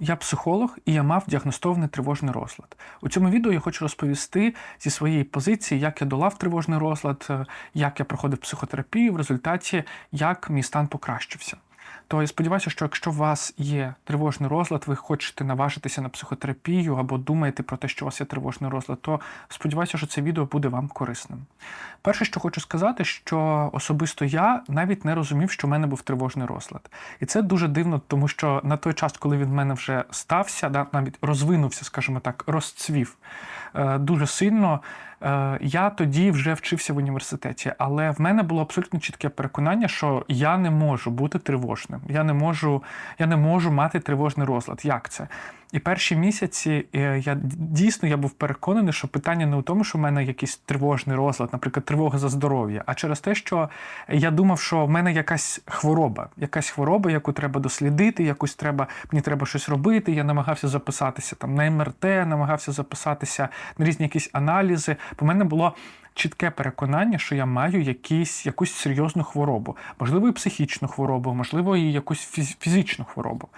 Я психолог і я мав діагностований тривожний розлад. У цьому відео я хочу розповісти зі своєї позиції, як я долав тривожний розлад, е, як я проходив психотерапію, в результаті як мій стан покращився. То я сподіваюся, що якщо у вас є тривожний розлад, ви хочете наважитися на психотерапію або думаєте про те, що у вас є тривожний розлад, то сподіваюся, що це відео буде вам корисним. Перше, що хочу сказати, що особисто я навіть не розумів, що в мене був тривожний розлад. І це дуже дивно, тому що на той час, коли він в мене вже стався, навіть розвинувся, скажімо так, розцвів е, дуже сильно. Е, Я тоді вже вчився в університеті, але в мене було абсолютно чітке переконання, що я не можу бути тривожним. Я не можу, я не можу мати тривожний розлад. Як це? І перші місяці е, я дійсно я був переконаний, що питання не у тому, що в мене якийсь тривожний розлад, наприклад, тривога за здоров'я, а через те, що я думав, що в мене якась хвороба, якась хвороба, яку треба дослідити, якусь треба, мені треба щось робити. Я намагався записатися там на МРТ, намагався записатися на різні якісь аналізи. Бо в мене було чітке переконання, що я маю якісь, якусь серйозну хворобу, можливо, і психічну хворобу, можливо, і якусь фіз- фізичну хворобу.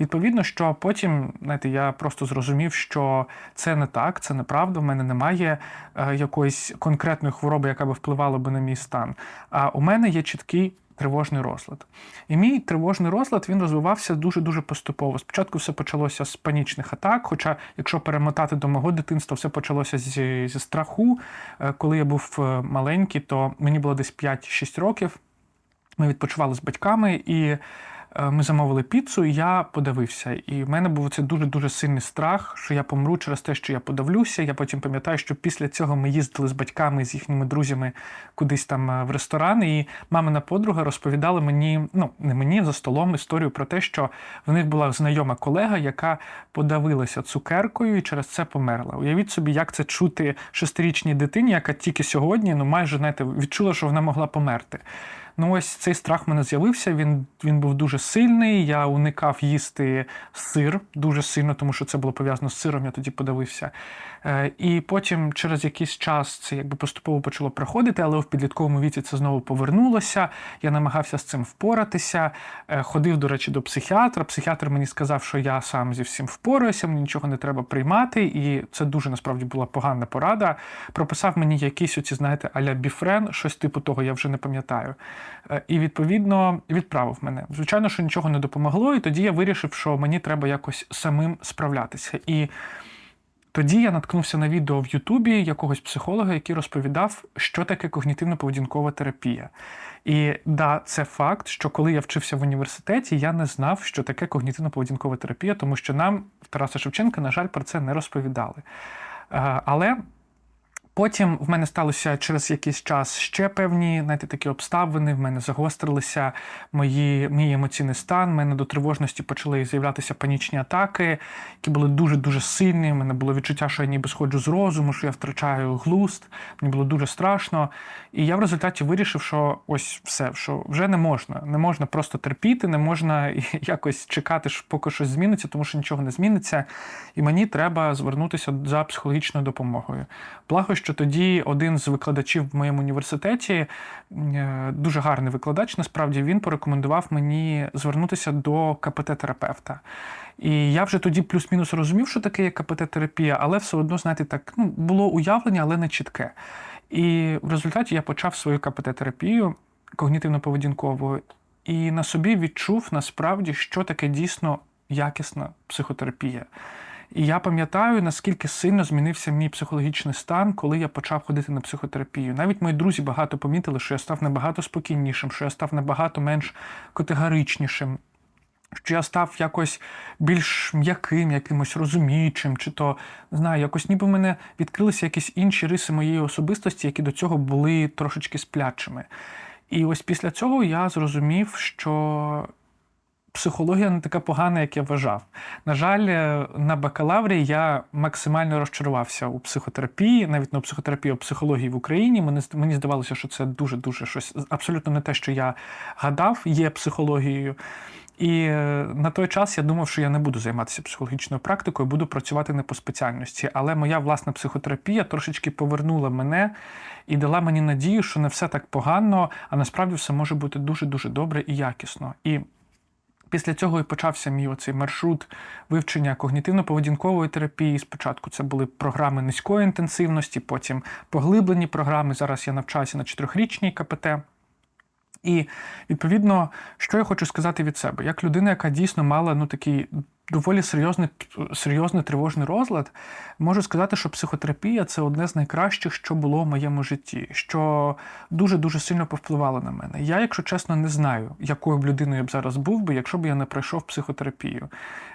Відповідно, що потім, знаєте, я просто зрозумів, що це не так, це неправда. В мене немає е, якоїсь конкретної хвороби, яка би впливала би на мій стан. А у мене є чіткий. Тривожний розлад. І мій тривожний розлад він розвивався дуже-дуже поступово. Спочатку все почалося з панічних атак. Хоча, якщо перемотати до мого дитинства, все почалося зі, зі страху. Е, Коли я був е, маленький, то мені було десь 5-6 років. Ми відпочивали з батьками, і ми замовили піцу, і я подавився. І в мене був це дуже-дуже сильний страх, що я помру через те, що я подавлюся. Я потім пам'ятаю, що після цього ми їздили з батьками, з їхніми друзями кудись там е, в ресторан, і мамина подруга розповідала мені, ну не мені за столом історію про те, що в них була знайома колега, яка подавилася цукеркою і через це померла. Уявіть собі, як це чути шестирічній дитині, яка тільки сьогодні, ну майже знаєте, відчула, що вона могла померти. Ну, ось цей страх в мене з'явився. Він він був дуже сильний. Я уникав їсти сир дуже сильно, тому що це було пов'язано з сиром. Я тоді подивився. Е, і потім, через якийсь час, це якби поступово почало проходити, але в підлітковому віці це знову повернулося. Я намагався з цим впоратися. Е, ходив, до речі, до психіатра. Психіатр мені сказав, що я сам зі всім впораюся, мені нічого не треба приймати. І це дуже насправді була погана порада. Прописав мені якісь оці, знаєте, аля біфрен, щось типу того, я вже не пам'ятаю. Е, І відповідно відправив мене. Звичайно, що нічого не допомогло, і тоді я вирішив, що мені треба якось самим справлятися. І тоді я наткнувся на відео в Ютубі якогось психолога, який розповідав, що таке когнітивно-поведінкова терапія. І да, це факт, що коли я вчився в університеті, я не знав, що таке когнітивно-поведінкова терапія, тому що нам Тараса Шевченка, на жаль, про це не розповідали. Е, Але Потім в мене сталося через якийсь час ще певні знаєте, такі обставини. В мене загострилися мої, мій емоційний стан. В мене до тривожності почали з'являтися панічні атаки, які були дуже-дуже сильні. У мене було відчуття, що я ніби сходжу з розуму, що я втрачаю глузд. Мені було дуже страшно. І я в результаті вирішив, що ось все, що вже не можна. Не можна просто терпіти, не можна якось чекати, поки щось зміниться, тому що нічого не зміниться. І мені треба звернутися за психологічною допомогою. Благо, що тоді один з викладачів в моєму університеті, е, дуже гарний викладач, насправді він порекомендував мені звернутися до КПТ-терапевта. І я вже тоді плюс-мінус розумів, що таке є КПТ-терапія, але все одно, знаєте, так ну, було уявлення, але не чітке. І в результаті я почав свою КПТ-терапію когнітивно-поведінкову і на собі відчув насправді, що таке дійсно якісна психотерапія. І я пам'ятаю, наскільки сильно змінився мій психологічний стан, коли я почав ходити на психотерапію. Навіть мої друзі багато помітили, що я став набагато спокійнішим, що я став набагато менш категоричнішим, що я став якось більш м'яким, якимось розуміючим, чи то не знаю, якось ніби в мене відкрилися якісь інші риси моєї особистості, які до цього були трошечки сплячими. І ось після цього я зрозумів, що психологія не така погана, як я вважав. На жаль, е, на бакалаврі я максимально розчарувався у психотерапії, навіть не у психології в Україні. Мені, здавалося, що це дуже-дуже щось абсолютно не те, що я гадав, є психологією. І е, на той час я думав, що я не буду займатися психологічною практикою, буду працювати не по спеціальності. Але моя власна психотерапія трошечки повернула мене і дала мені надію, що не все так погано, а насправді все може бути дуже-дуже добре і якісно. І Після цього і почався мій оцей маршрут вивчення когнітивно-поведінкової терапії. Спочатку це були програми низької інтенсивності, потім поглиблені програми. Зараз я навчаюся на чотирьохрічній КПТ. І відповідно, що я хочу сказати від себе, як людина, яка дійсно мала ну такий доволі серйозний серйозний тривожний розлад, можу сказати, що психотерапія це одне з найкращих, що було в моєму житті, що дуже дуже сильно повпливало на мене. Я, якщо чесно, не знаю, якою б людиною б зараз був би, якщо б я не пройшов психотерапію.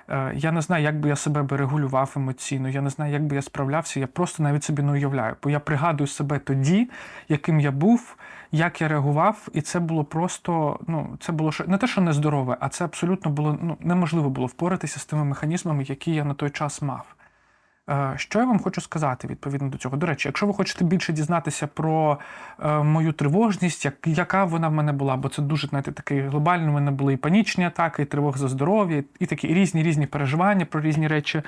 Е, Я не знаю, як би я себе би регулював емоційно, я не знаю, як би я справлявся. Я просто навіть собі не уявляю, бо я пригадую себе тоді, яким я був як я реагував, і це було просто, ну, це було не те, що нездорове, а це абсолютно було ну, неможливо було впоратися з тими механізмами, які я на той час мав. Е, Що я вам хочу сказати відповідно до цього? До речі, якщо ви хочете більше дізнатися про е, мою тривожність, як, яка вона в мене була, бо це дуже знаєте, такий глобальний, у мене були і панічні атаки, і тривог за здоров'я, і такі різні різні переживання про різні речі.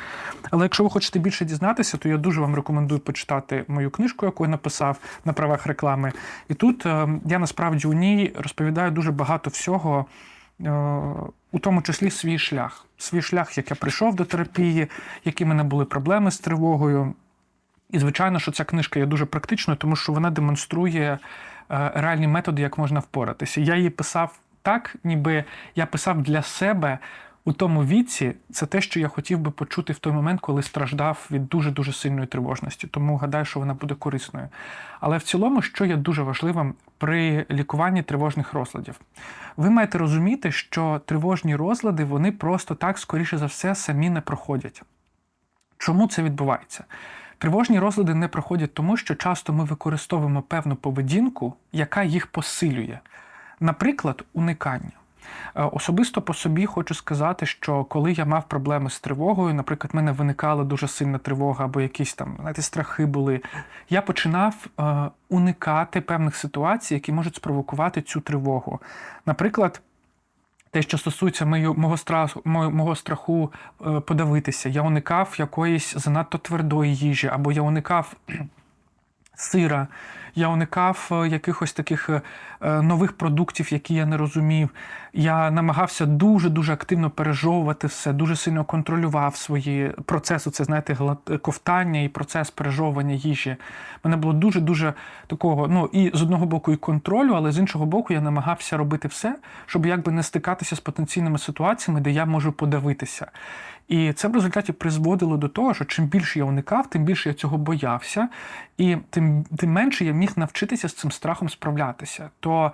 Але якщо ви хочете більше дізнатися, то я дуже вам рекомендую почитати мою книжку, яку я написав на правах реклами. І тут е, я насправді у ній розповідаю дуже багато всього. Е, у тому числі свій шлях, свій шлях, як я прийшов до терапії, які в мене були проблеми з тривогою. І, звичайно, що ця книжка є дуже практичною, тому що вона демонструє е, реальні методи, як можна впоратися. Я її писав так, ніби я писав для себе у тому віці. Це те, що я хотів би почути в той момент, коли страждав від дуже дуже сильної тривожності. Тому гадаю, що вона буде корисною. Але в цілому, що є дуже важливим при лікуванні тривожних розладів, ви маєте розуміти, що тривожні розлади вони просто так, скоріше за все, самі не проходять. Чому це відбувається? Тривожні розлади не проходять тому, що часто ми використовуємо певну поведінку, яка їх посилює. Наприклад, уникання. Е, особисто по собі хочу сказати, що коли я мав проблеми з тривогою, наприклад, в мене виникала дуже сильна тривога або якісь там знаєте, страхи були, я починав е, уникати певних ситуацій, які можуть спровокувати цю тривогу. Наприклад, те, що стосується мого страху, мого страху е, подавитися, я уникав якоїсь занадто твердої їжі, або я уникав сира, я уникав якихось таких нових продуктів, які я не розумів. Я намагався дуже-дуже активно пережовувати все, дуже сильно контролював свої процеси. Це знаєте, ковтання і процес пережовування їжі. Мене було дуже-дуже такого. Ну і з одного боку і контролю, але з іншого боку, я намагався робити все, щоб якби не стикатися з потенційними ситуаціями, де я можу подавитися. І це в результаті призводило до того, що чим більше я уникав, тим більше я цього боявся, і тим тим менше я міг навчитися з цим страхом справлятися. То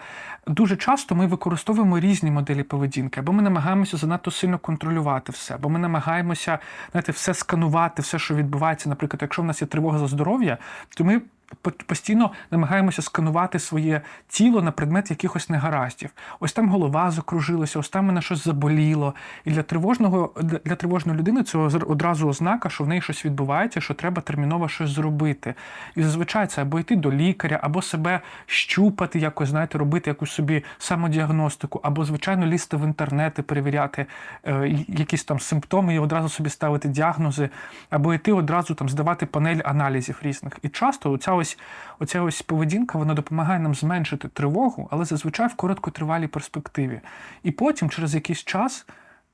дуже часто ми використовуємо різні моделі поведінки, або ми намагаємося занадто сильно контролювати все, або ми намагаємося знаєте, все сканувати, все, що відбувається. Наприклад, якщо в нас є тривога за здоров'я, то ми постійно намагаємося сканувати своє тіло на предмет якихось негараздів. Ось там голова закружилася, ось там мене щось заболіло. І для тривожного для тривожної людини це одразу ознака, що в неї щось відбувається, що треба терміново щось зробити. І зазвичай це або йти до лікаря, або себе щупати, якось знаєте, робити якусь собі самодіагностику, або, звичайно, лізти в інтернет і перевіряти е, якісь там симптоми і одразу собі ставити діагнози, або йти одразу там здавати панель аналізів різних. І часто ця ось оця ось поведінка вона допомагає нам зменшити тривогу, але зазвичай в короткотривалій перспективі. І потім, через якийсь час,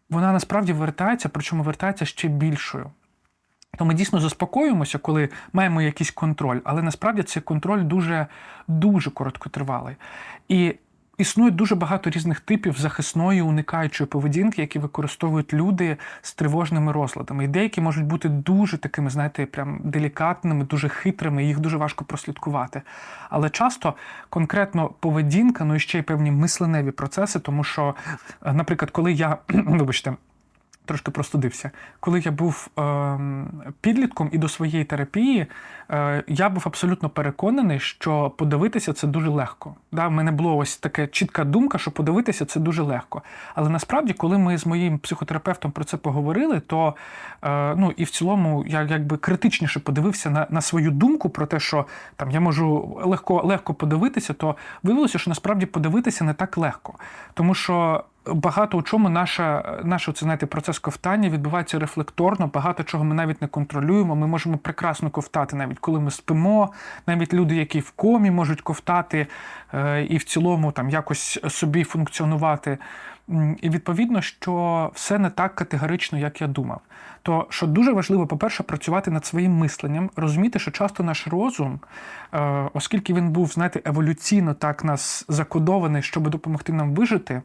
вона насправді вертається, причому вертається ще більшою. То ми дійсно заспокоюємося, коли маємо якийсь контроль, але насправді цей контроль дуже дуже короткотривалий. І Існує дуже багато різних типів захисної уникаючої поведінки, які використовують люди з тривожними розладами. І деякі можуть бути дуже такими, знаєте, прям делікатними, дуже хитрими, їх дуже важко прослідкувати. Але часто конкретно поведінка, ну і ще й певні мисленеві процеси, тому що, е, наприклад, коли я, вибачте, трошки простудився. Коли я був е, підлітком і до своєї терапії, е, я був абсолютно переконаний, що подивитися це дуже легко. Да, В мене була ось така чітка думка, що подивитися це дуже легко. Але насправді, коли ми з моїм психотерапевтом про це поговорили, то е, ну і в цілому я якби критичніше подивився на на свою думку про те, що там я можу легко легко подивитися, то виявилося, що насправді подивитися не так легко. Тому що Багато у чому наша, наш це, знаєте, процес ковтання відбувається рефлекторно, багато чого ми навіть не контролюємо. Ми можемо прекрасно ковтати, навіть коли ми спимо, навіть люди, які в комі можуть ковтати е, і в цілому там якось собі функціонувати. І відповідно, що все не так категорично, як я думав. То що дуже важливо, по-перше, працювати над своїм мисленням, розуміти, що часто наш розум, е, оскільки він був, знаєте, еволюційно так нас закодований, щоб допомогти нам вижити,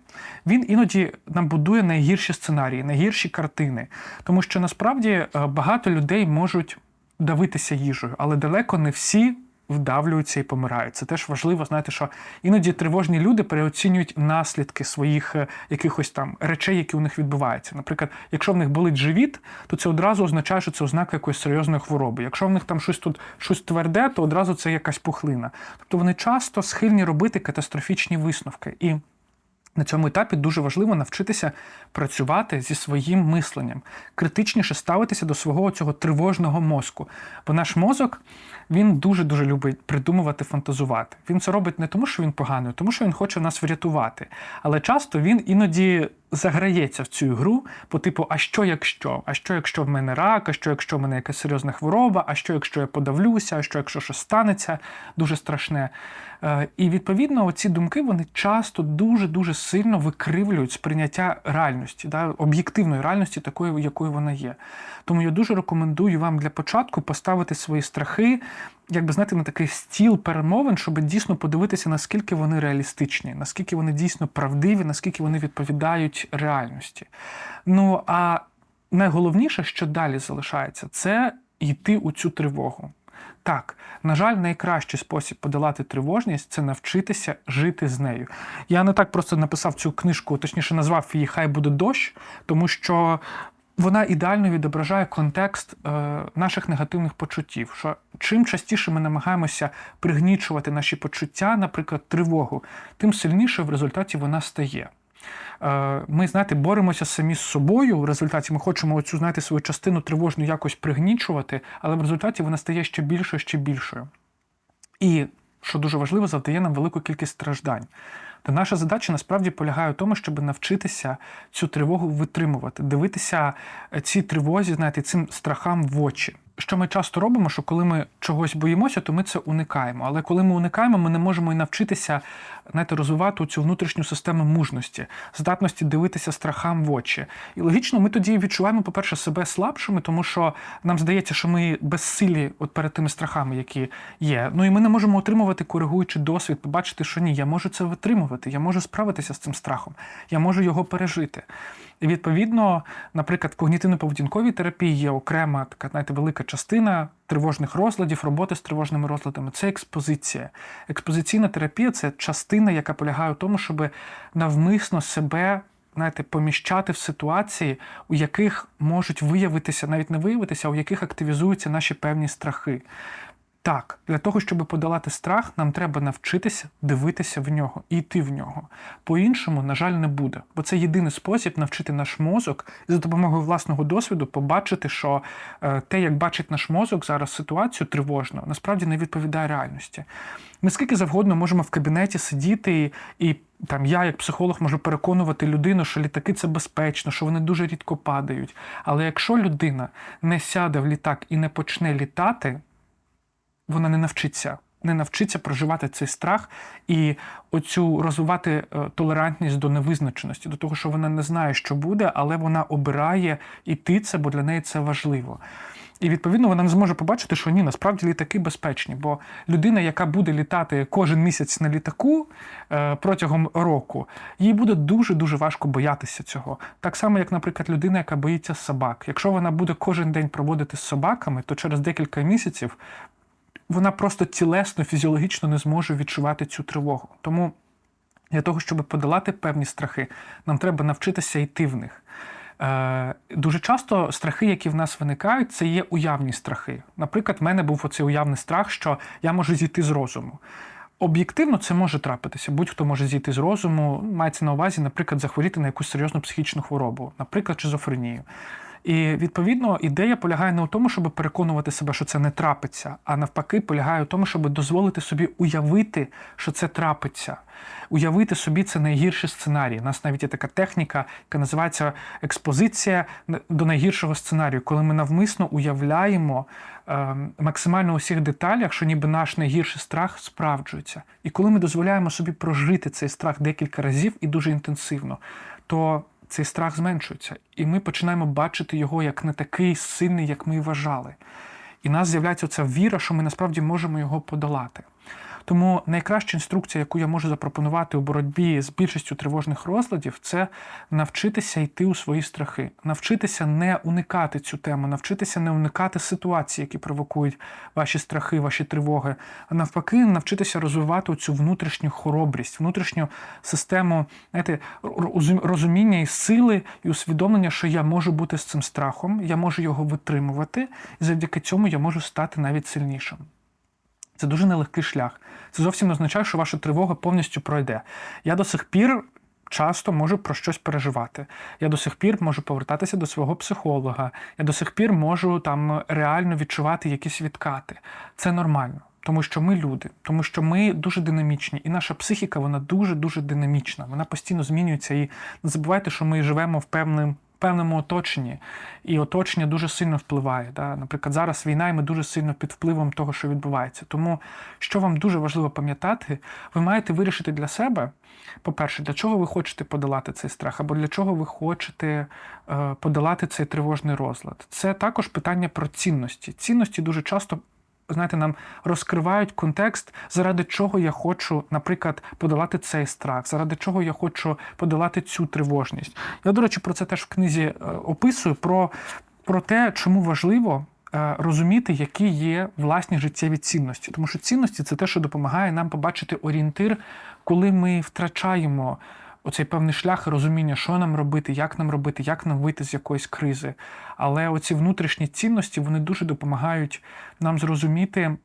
він іноді нам будує найгірші сценарії, найгірші картини. Тому що насправді е, багато людей можуть давитися їжею, але далеко не всі вдавлюються і помирають. Це теж важливо, знаєте, що іноді тривожні люди переоцінюють наслідки своїх е, якихось там речей, які у них відбуваються. Наприклад, якщо в них болить живіт, то це одразу означає, що це ознака якоїсь серйозної хвороби. Якщо в них там щось тут щось тверде, то одразу це якась пухлина. Тобто вони часто схильні робити катастрофічні висновки. І на цьому етапі дуже важливо навчитися працювати зі своїм мисленням, критичніше ставитися до свого цього тривожного мозку. Бо наш мозок він дуже дуже любить придумувати, фантазувати. Він це робить не тому, що він поганий, а тому що він хоче нас врятувати. Але часто він іноді заграється в цю гру по типу: а що якщо? А що, якщо в мене рак, а що, якщо в мене якась серйозна хвороба, а що, якщо я подавлюся, а що, якщо щось станеться, дуже страшне. Е, І відповідно ці думки вони часто дуже дуже сильно викривлюють сприйняття реальності, да, об'єктивної реальності, такої, якою вона є. Тому я дуже рекомендую вам для початку поставити свої страхи, якби знаєте, на такий стіл перемовин, щоб дійсно подивитися, наскільки вони реалістичні, наскільки вони дійсно правдиві, наскільки вони відповідають реальності. Ну а найголовніше, що далі залишається, це йти у цю тривогу. Так, на жаль, найкращий спосіб подолати тривожність це навчитися жити з нею. Я не так просто написав цю книжку, точніше назвав її Хай буде дощ, тому що вона ідеально відображає контекст е, наших негативних почуттів. Що чим частіше ми намагаємося пригнічувати наші почуття, наприклад, тривогу, тим сильніше в результаті вона стає. Е, Ми, знаєте, боремося самі з собою. В результаті ми хочемо оцю, знаєте, свою частину тривожну якось пригнічувати, але в результаті вона стає ще більшою, ще більшою. І, що дуже важливо, завдає нам велику кількість страждань. Та наша задача насправді полягає в тому, щоб навчитися цю тривогу витримувати, дивитися ці тривозі, знаєте, цим страхам в очі. Що ми часто робимо, що коли ми чогось боїмося, то ми це уникаємо. Але коли ми уникаємо, ми не можемо і навчитися знаєте, розвивати цю внутрішню систему мужності, здатності дивитися страхам в очі. І логічно, ми тоді відчуваємо, по-перше, себе слабшими, тому що нам здається, що ми безсилі от перед тими страхами, які є. Ну і ми не можемо отримувати коригуючий досвід, побачити, що ні, я можу це витримувати, я можу справитися з цим страхом, я можу його пережити. І відповідно, наприклад, в когнітивно-поведінковій терапії є окрема така, знаєте, велика частина тривожних розладів, роботи з тривожними розладами це експозиція. Експозиційна терапія це частина, яка полягає в тому, щоб навмисно себе. Знаєте, поміщати в ситуації, у яких можуть виявитися, навіть не виявитися, а у яких активізуються наші певні страхи. Так, для того, щоб подолати страх, нам треба навчитися дивитися в нього і йти в нього. По-іншому, на жаль, не буде. Бо це єдиний спосіб навчити наш мозок і за допомогою власного досвіду побачити, що е, те, як бачить наш мозок зараз ситуацію тривожну, насправді не відповідає реальності. Ми скільки завгодно можемо в кабінеті сидіти і. і там я, як психолог, можу переконувати людину, що літаки це безпечно, що вони дуже рідко падають. Але якщо людина не сяде в літак і не почне літати, вона не навчиться. Не навчиться проживати цей страх і оцю розвивати е, толерантність до невизначеності, до того, що вона не знає, що буде, але вона обирає іти це, бо для неї це важливо. І відповідно вона не зможе побачити, що ні, насправді літаки безпечні. Бо людина, яка буде літати кожен місяць на літаку е, протягом року, їй буде дуже дуже важко боятися цього. Так само, як, наприклад, людина, яка боїться собак. Якщо вона буде кожен день проводити з собаками, то через декілька місяців вона просто тілесно, фізіологічно не зможе відчувати цю тривогу. Тому для того, щоб подолати певні страхи, нам треба навчитися йти в них. Е, Дуже часто страхи, які в нас виникають, це є уявні страхи. Наприклад, в мене був оцей уявний страх, що я можу зійти з розуму. Об'єктивно це може трапитися. Будь-хто може зійти з розуму, мається на увазі, наприклад, захворіти на якусь серйозну психічну хворобу, наприклад, шизофренію. І відповідно ідея полягає не у тому, щоб переконувати себе, що це не трапиться, а навпаки, полягає у тому, щоб дозволити собі уявити, що це трапиться. Уявити собі це найгірший сценарій. У нас навіть є така техніка, яка називається експозиція до найгіршого сценарію, коли ми навмисно уявляємо е, максимально у всіх деталях, що ніби наш найгірший страх справджується. І коли ми дозволяємо собі прожити цей страх декілька разів і дуже інтенсивно, то цей страх зменшується, і ми починаємо бачити його як не такий сильний, як ми вважали. І в нас з'являється ця віра, що ми насправді можемо його подолати. Тому найкраща інструкція, яку я можу запропонувати у боротьбі з більшістю тривожних розладів, це навчитися йти у свої страхи, навчитися не уникати цю тему, навчитися не уникати ситуацій, які провокують ваші страхи, ваші тривоги, а навпаки, навчитися розвивати цю внутрішню хоробрість, внутрішню систему знаєте, розуміння і сили, і усвідомлення, що я можу бути з цим страхом, я можу його витримувати, і завдяки цьому я можу стати навіть сильнішим. Це дуже нелегкий шлях. Це зовсім не означає, що ваша тривога повністю пройде. Я до сих пір часто можу про щось переживати. Я до сих пір можу повертатися до свого психолога. Я до сих пір можу там реально відчувати якісь відкати. Це нормально. Тому що ми люди, тому що ми дуже динамічні, і наша психіка вона дуже дуже динамічна. Вона постійно змінюється. І не забувайте, що ми живемо в певним певному оточенні, і оточення дуже сильно впливає. Да? Наприклад, зараз війна, і ми дуже сильно під впливом того, що відбувається. Тому, що вам дуже важливо пам'ятати, ви маєте вирішити для себе, по-перше, для чого ви хочете подолати цей страх, або для чого ви хочете е, подолати цей тривожний розлад. Це також питання про цінності. Цінності дуже часто. Знаєте, нам розкривають контекст, заради чого я хочу, наприклад, подолати цей страх, заради чого я хочу подолати цю тривожність. Я, до речі, про це теж в книзі е, описую про, про те, чому важливо е, розуміти, які є власні життєві цінності. Тому що цінності це те, що допомагає нам побачити орієнтир, коли ми втрачаємо. Оцей певний шлях розуміння, що нам робити, як нам робити, як нам вийти з якоїсь кризи. Але оці внутрішні цінності вони дуже допомагають нам зрозуміти,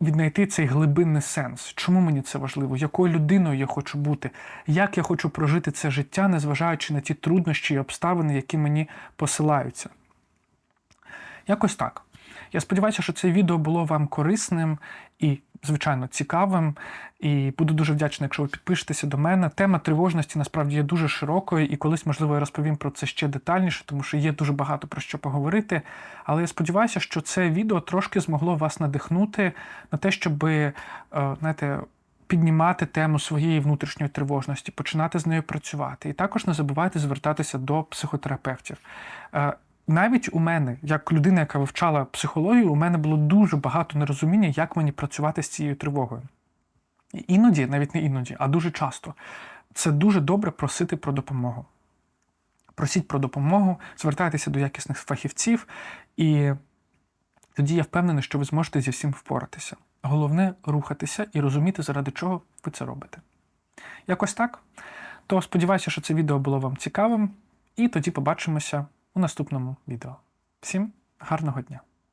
віднайти цей глибинний сенс. Чому мені це важливо? Якою людиною я хочу бути, як я хочу прожити це життя, незважаючи на ті труднощі і обставини, які мені посилаються. Якось так. Я сподіваюся, що це відео було вам корисним і, звичайно, цікавим. І буду дуже вдячний, якщо ви підпишетеся до мене. Тема тривожності насправді є дуже широкою, і колись, можливо, я розповім про це ще детальніше, тому що є дуже багато про що поговорити. Але я сподіваюся, що це відео трошки змогло вас надихнути на те, щоб, е, знаєте, піднімати тему своєї внутрішньої тривожності, починати з нею працювати. І також не забувайте звертатися до психотерапевтів. Навіть у мене, як людина, яка вивчала психологію, у мене було дуже багато нерозуміння, як мені працювати з цією тривогою. І Іноді, навіть не іноді, а дуже часто, це дуже добре просити про допомогу. Просіть про допомогу, звертайтеся до якісних фахівців, і тоді я впевнений, що ви зможете зі всім впоратися. Головне рухатися і розуміти, заради чого ви це робите. Якось так. То сподіваюся, що це відео було вам цікавим, і тоді побачимося у наступному відео. Всім гарного дня!